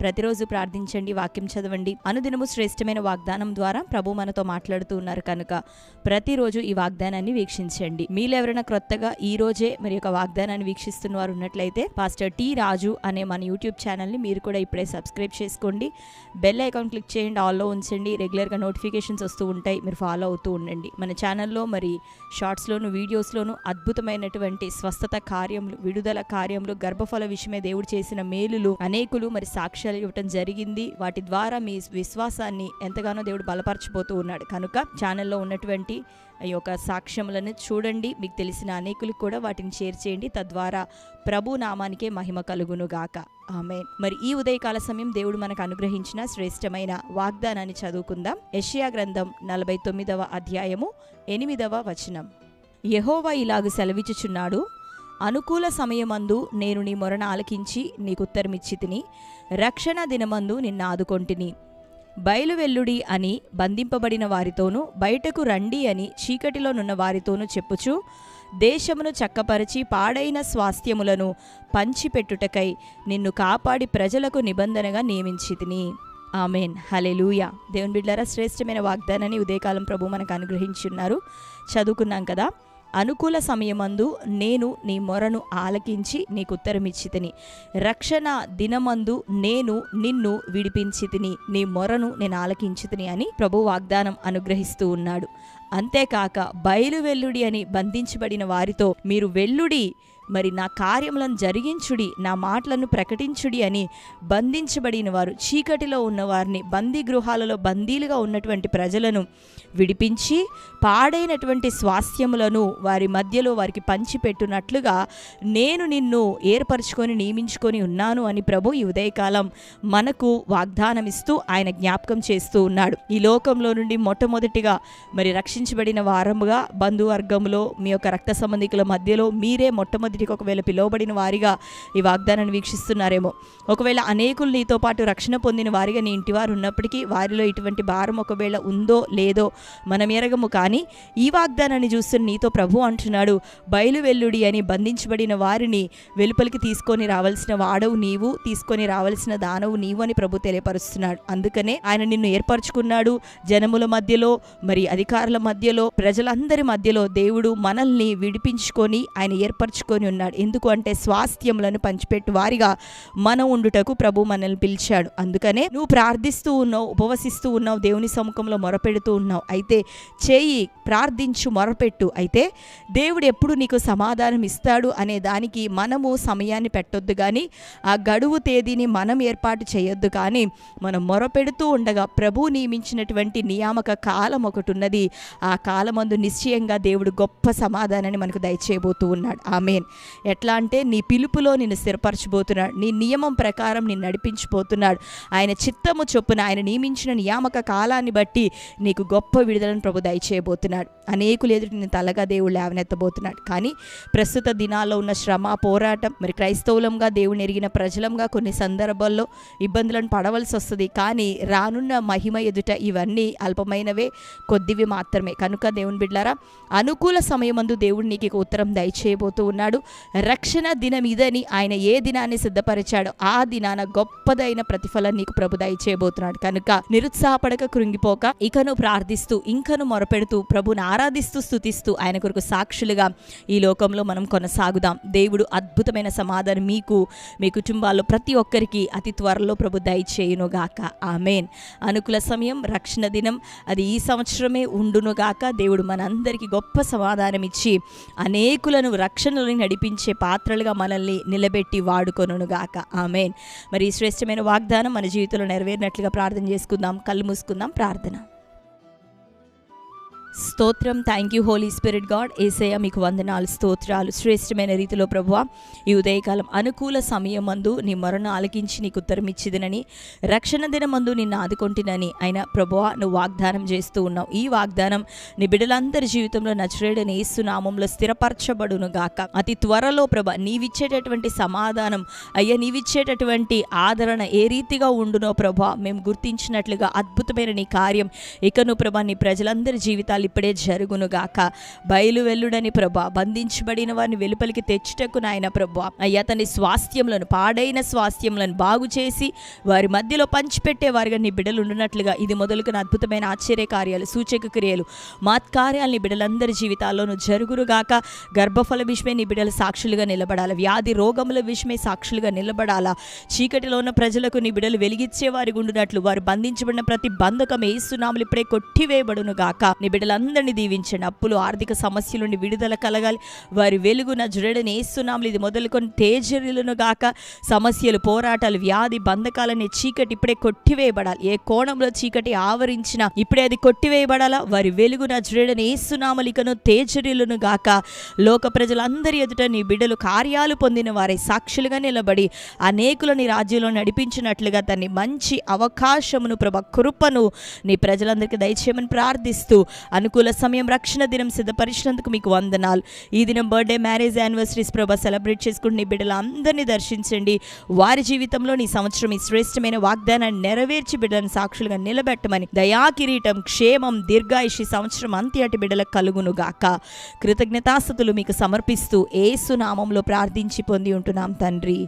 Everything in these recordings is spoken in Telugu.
ప్రతిరోజు ప్రార్థించండి వాక్యం చదవండి. అనుదినము శ్రేష్టమైన వాగ్దానం ద్వారా ప్రభు మనతో మాట్లాడుతూ ఉన్నారు కనుక ప్రతిరోజు ఈ వాగ్దానాన్ని వీక్షించండి. మీలో ఎవరైనా క్రొత్తగా ఈ రోజే మరి యొక్క వాగ్దానాన్ని వీక్షిస్తున్న వారు ఉన్నట్లయితే పాస్టర్ టి రాజు అనే మన యూట్యూబ్ ఛానల్ని మీరు కూడా ఇప్పుడే సబ్స్క్రైబ్ చేసుకోండి. బెల్ ఐకాన్ క్లిక్ చేయండి ఆల్లో ఉంచండి. రెగ్యులర్గా నోటిఫికేషన్స్ వస్తూ ఉంటాయి మీరు ఫాలో అవుతూ ఉండండి. మన ఛానల్లో మరి షార్ట్స్లోను వీడియోస్లోను అద్భుతమైనటువంటి స్వస్థత కార్యములు విడుదల కార్యములు గర్భఫల విషయమే దేవుడు చేసిన మేలులు అనేకులు మరి సాక్ష్యాలు ఇవ్వటం జరిగింది. వాటి ద్వారా మీ విశ్వాసాన్ని ఎంతగానో దేవుడు బలపరచబోతూ ఉన్నాడు. కనుక ఛానల్లో ఉన్నటువంటి ఈ యొక్క సాక్ష్యములను చూడండి. మీకు తెలిసిన అనేకులకు కూడా వాటిని షేర్ చేయండి. తద్వారా ప్రభు నామానికే మహిమ కలుగును గాక. ఆమె మరి ఈ ఉదయకాల సమయం దేవుడు మనకు అనుగ్రహించిన శ్రేష్టమైన వాగ్దానాన్ని చదువుకుందాం. ఎషియా గ్రంథం నలభై తొమ్మిదవ అధ్యాయము ఎనిమిదవ వచనం. యహోవా ఇలాగు సెలవిచ్చుచున్నాడు. అనుకూల సమయమందు నేను నీ మొరణ ఆలకించి నీకుత్తరమిచ్చి తిని రక్షణ దినమందు నిన్ను ఆదుకొంటిని. బయలువెల్లుడి అని బంధింపబడిన వారితోనూ బయటకు రండి అని చీకటిలోనున్న వారితోనూ చెప్పుచు దేశమును చక్కపరిచి పాడైన స్వాస్థ్యములను పంచిపెట్టుటకై నిన్ను కాపాడి ప్రజలకు నిబంధనగా నియమించి తిని. ఆమెన్. హలెలూయా దేవుని బిడ్డారా శ్రేష్టమైన వాగ్దానాన్ని ఉదయకాలం ప్రభు మనకు అనుగ్రహించున్నారు చదువుకున్నాం కదా? అనుకూల సమయమందు నేను నీ మొరను ఆలకించి నీకు ఉత్తరమిచ్చితిని రక్షణ దినమందు నేను నిన్ను విడిపించితిని. నీ మొరను నేను ఆలకించితిని అని ప్రభు వాగ్దానం అనుగ్రహిస్తూ ఉన్నాడు. అంతేకాక బయలు వెల్లుడి అని బంధించబడిన వారితో మీరు వెల్లుడి మరి నా కార్యములను జరిగించుడి నా మాటలను ప్రకటించుడి అని బంధించబడిన వారు చీకటిలో ఉన్నవారిని బందీ గృహాలలో బందీలుగా ఉన్నటువంటి ప్రజలను విడిపించి పాడైనటువంటి స్వాస్థ్యములను వారి మధ్యలో వారికి పంచిపెట్టునట్లుగా నేను నిన్ను ఏర్పరచుకొని నియమించుకొని ఉన్నాను అని ప్రభు ఈ ఉదయకాలం మనకు వాగ్దానం ఇస్తూ ఆయన జ్ఞాపకం చేస్తూ ఉన్నాడు. ఈ లోకంలో నుండి మొట్టమొదటిగా మరి రక్షించబడిన వారముగా బంధువర్గంలో మీ యొక్క రక్త సంబంధికుల మధ్యలో మీరే మొట్టమొదటికి ఒకవేళ పిలువబడిన వారిగా ఈ వాగ్దానాన్ని వీక్షిస్తున్నారేమో. ఒకవేళ అనేకులు నీతో పాటు రక్షణ పొందిన వారిగా నీ ఇంటివారు ఉన్నప్పటికీ వారిలో ఇటువంటి భారం ఒకవేళ ఉందో లేదో మనం ఎరగము. కానీ ఈ వాగ్దానాన్ని చూస్తున్న నీతో ప్రభు అంటున్నాడు బయలువెల్లుడి అని బంధించబడిన వారిని వెలుపలికి తీసుకొని రావాల్సిన వాడవు నీవు తీసుకొని రావాల్సిన దానవు నీవు అని ప్రభు తెలియపరుస్తున్నాడు. అందుకనే ఆయన నిన్ను ఏర్పరచుకున్నాడు జనముల మధ్యలో మరి అధికారుల మధ్యలో ప్రజలందరి మధ్యలో దేవుడు మనల్ని విడిపించుకొని ఆయన ఏర్పరచుకొని ఉన్నాడు. ఎందుకు అంటే స్వాస్థ్యములను పంచిపెట్టు వారిగా మనం ఉండుటకు ప్రభు మనల్ని పిలిచాడు. అందుకనే నువ్వు ప్రార్థిస్తూ ఉన్నావు ఉపవసిస్తూ ఉన్నావు దేవుని సముఖంలో మొరపెడుతూ ఉన్నావు. అయితే చేయి ప్రార్థించు మొరపెట్టు. అయితే దేవుడు ఎప్పుడు నీకు సమాధానం ఇస్తాడు అనే దానికి మనము సమయాన్ని పెట్టొద్దు కానీ ఆ గడువు తేదీని మనం ఏర్పాటు చేయొద్దు కానీ మనం మొరపెడుతూ ఉండగా ప్రభు నియమించినటువంటి నియామక కాలం ఒకటి ఉన్నది. ఆ కాలమందు నిశ్చయంగా దేవుడు గొప్ప సమాధానాన్ని మనకు దయచేయబోతూ ఉన్నాడు. ఆమెన్. ఎట్లా అంటే నీ పిలుపులో నిన్ను స్థిరపరచబోతున్నాడు నీ నియమం ప్రకారం నిన్ను నడిపించిపోతున్నాడు ఆయన చిత్తము చొప్పున ఆయన నియమించిన నియామక కాలాన్ని బట్టి నీకు గొప్ప విడుదలను ప్రభు దయచేయబోతున్నాడు. అనేకులు ఎదుటి నేను తలగా దేవుడు లేవనెత్తబోతున్నాడు. కానీ ప్రస్తుత దినాల్లో ఉన్న శ్రమ పోరాటం మరి క్రైస్తవులంగా దేవుని ఎరిగిన ప్రజలంగా కొన్ని సందర్భాల్లో ఇబ్బందులను పడవలసి వస్తుంది. కానీ రానున్న మహిమ ఎదుట ఇవన్నీ అల్పమైనవే కొద్దివి మాత్రమే. కనుక దేవుని బిడ్లారా అనుకూల సమయమందు దేవుడు నీకు ఉత్తరం దయచేయబోతూ ఉన్నాడు. రక్షణ దినం ఇదని ఆయన ఏ దినాన్ని సిద్ధపరిచాడో ఆ దినాన గొప్పదైన ప్రతిఫలం నీకు ప్రభు దయచేయబోతున్నాడు కనుక నిరుత్సాహపడక కృంగిపోక ఇకను ప్రార్థిస్తూ ఇంకను మొరపెడుతూ ప్రభుని ఆరాధిస్తూ స్థుతిస్తూ ఆయన కొరకు సాక్షులుగా ఈ లోకంలో మనం కొనసాగుదాం. దేవుడు అద్భుతమైన సమాధానం మీకు మీ కుటుంబాల్లో ప్రతి ఒక్కరికి అతి త్వరలో ప్రభు దయచేయునుగాక ఆమెన్. అనుకూల సమయం రక్షణ దినం అది ఈ సంవత్సరమే ఉండునుగాక. దేవుడు మనందరికీ గొప్ప సమాధానం ఇచ్చి అనేకులను రక్షణలో నడిపించే పాత్రలుగా మనల్ని నిలబెట్టి వాడుకొనుగాక ఆమెన్. మరి ఈ శ్రేష్టమైన వాగ్దానం మన జీవితంలో నెరవేరినట్లుగా ప్రార్థన చేసుకుందాం. కళ్ళు మూసుకుందాం. ప్రార్థన. స్తోత్రం. Thank you Holy Spirit God Yesayya మీకు వందనాలు స్తోత్రాలు. శ్రేష్టమైన రీతిలో ప్రభువ ఈ ఉదయకాలం అనుకూల సమయం మందు నీ మరణ ఆలకించి నీకు ఉత్తరం ఇచ్చిదినని రక్షణ దినమందు నిన్ను ఆదుకొంటినని ఆయన ప్రభువ నువ్వు వాగ్దానం చేస్తూ ఉన్నావు. ఈ వాగ్దానం నీ బిడ్డలందరి జీవితంలో నచరేడని నామంలో స్థిరపరచబడును గాక అతి త్వరలో ప్రభ నీవిచ్చేటటువంటి సమాధానం అయ్యా నీవిచ్చేటటువంటి ఆదరణ ఏ రీతిగా ఉండునో ప్రభా మేము గుర్తించినట్లుగా అద్భుతమైన నీ కార్యం. ఇకను ప్రభా నీ ప్రజలందరి జీవితాలు ఇప్పుడే జరుగునుగాక బయలు వెల్లుడని ప్రభా బంధించబడిన వారిని వెలుపలికి తెచ్చుటకు నాయన ప్రభా. అయ్యా తన స్వాస్థ్యములను పాడైన స్వాస్థ్యములను బాగు చేసి వారి మధ్యలో పంచిపెట్టే వారిగా నీ బిడ్డలు ఉండునట్లుగా ఇది మొదలుకున్న అద్భుతమైన ఆశ్చర్య కార్యాలు సూచక క్రియలు మాత్కార్యాలు నీ బిడ్డలందరి జీవితాల్లోనూ జరుగురుగాక గర్భఫల విషయమే నీ బిడ్డలు సాక్షులుగా నిలబడాలి? వ్యాధి రోగముల విషయమే సాక్షులుగా నిలబడాలా? చీకటిలో ఉన్న ప్రజలకు నీ బిడ్డలు వెలిగించే వారి ఉండునట్లు వారు బంధించబడిన ప్రతి బంధకం ఏస్తున్నాములు ఇప్పుడే కొట్టివేయబడును గాక. నీ బిడ్డలందరినీ దీవించండి. అప్పులు ఆర్థిక సమస్యల నుండి విడుదల కలగాలి. వారి వెలుగున జుడని ఏసునాములు ఇది మొదలుకొని తేజర్యులను గాక. సమస్యలు పోరాటాలు వ్యాధి బంధకాలనే చీకటి ఇప్పుడే కొట్టివేయబడాలి. ఏ కోణంలో చీకటి ఆవరించినా ఇప్పుడే అది కొట్టివేయబడాలా? వారి వెలుగున జుడని ఏసునామలికను తేజరులను గాక. లోక ప్రజలందరి ఎదుట నీ బిడ్డలు కార్యాలు పొందిన వారి. సాక్షులుగా నిలబడి అనేకులు నీ రాజ్యంలో నడిపించినట్లుగా తన్ని మంచి అవకాశమును ప్రభ కృపను నీ ప్రజలందరికీ దయచేయమని ప్రార్థిస్తూ అనుకూల సమయం రక్షణ దినం సిద్ధపరిచినందుకు మీకు వందనాలు. ఈ దినం బర్త్డే మ్యారేజ్ యానివర్సరీస్ ప్రభా సెలబ్రేట్ చేసుకుని బిడ్డలు అందరినీ దర్శించండి. వారి జీవితంలో నీ సంవత్సరం ఈ శ్రేష్టమైన వాగ్దానాన్ని నెరవేర్చి బిడ్డలను సాక్షులుగా నిలబెట్టమని దయా కిరీటం క్షేమం దీర్ఘాయుషి సంవత్సరం అంత్యటి బిడ్డలకు కలుగును గాక. కృతజ్ఞతాస్థుతులు మీకు సమర్పిస్తూ ఏసు నామంలో ప్రార్థించి పొంది ఉంటున్నాం తండ్రి.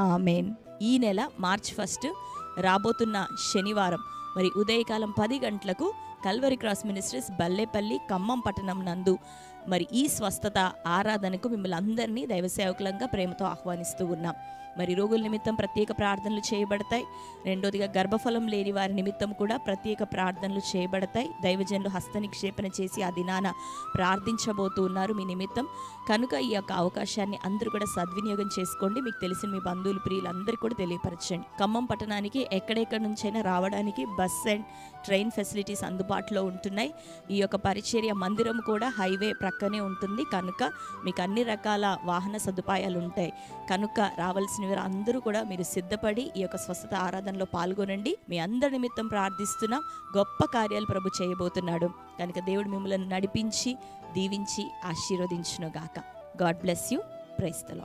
ఆమెన్. ఈ నెల మార్చ్ ఫస్ట్ రాబోతున్న శనివారం. మరి ఉదయకాలం పది గంటలకు Calvary cross ministries Ballepalli Khammam పట్టణం నందు. మరి ఈ స్వస్థత ఆరాధనకు మిమ్మల్ని అందరినీ దైవ సేవకులంగా ప్రేమతో ఆహ్వానిస్తూ ఉన్నాం. మరి రోగుల నిమిత్తం ప్రత్యేక ప్రార్థనలు చేయబడతాయి. రెండోదిగా గర్భఫలం లేని వారి నిమిత్తం కూడా ప్రత్యేక ప్రార్థనలు చేయబడతాయి. దైవజనులు హస్త నిక్షేపణ చేసి ఆ దినాన ప్రార్థించబోతూ ఉన్నారు మీ నిమిత్తం. కనుక ఈ యొక్క అవకాశాన్ని అందరూ కూడా సద్వినియోగం చేసుకోండి. మీకు తెలిసిన మీ బంధువులు ప్రియులందరూ కూడా తెలియపరచండి. ఖమ్మం పట్టణానికి ఎక్కడెక్కడి నుంచైనా రావడానికి బస్ అండ్ ట్రైన్ ఫెసిలిటీస్ అందుబాటులో ఉంటున్నాయి. ఈ యొక్క పరిచర్య మందిరం కూడా హైవే పక్కనే ఉంటుంది. కనుక మీకు అన్ని రకాల వాహన సదుపాయాలు ఉంటాయి కనుక రావాల్సిన వారు అందరూ కూడా మీరు సిద్ధపడి ఈ యొక్క స్వస్థత ఆరాధనలో పాల్గొనండి. మీ అందరి నిమిత్తం ప్రార్థిస్తున్నాం. గొప్ప కార్యాలు ప్రభు చేయబోతున్నాడు. కనుక దేవుడు మిమ్మల్ని నడిపించి దీవించి ఆశీర్వదించునుగాక. God bless you. ప్రైస్తలో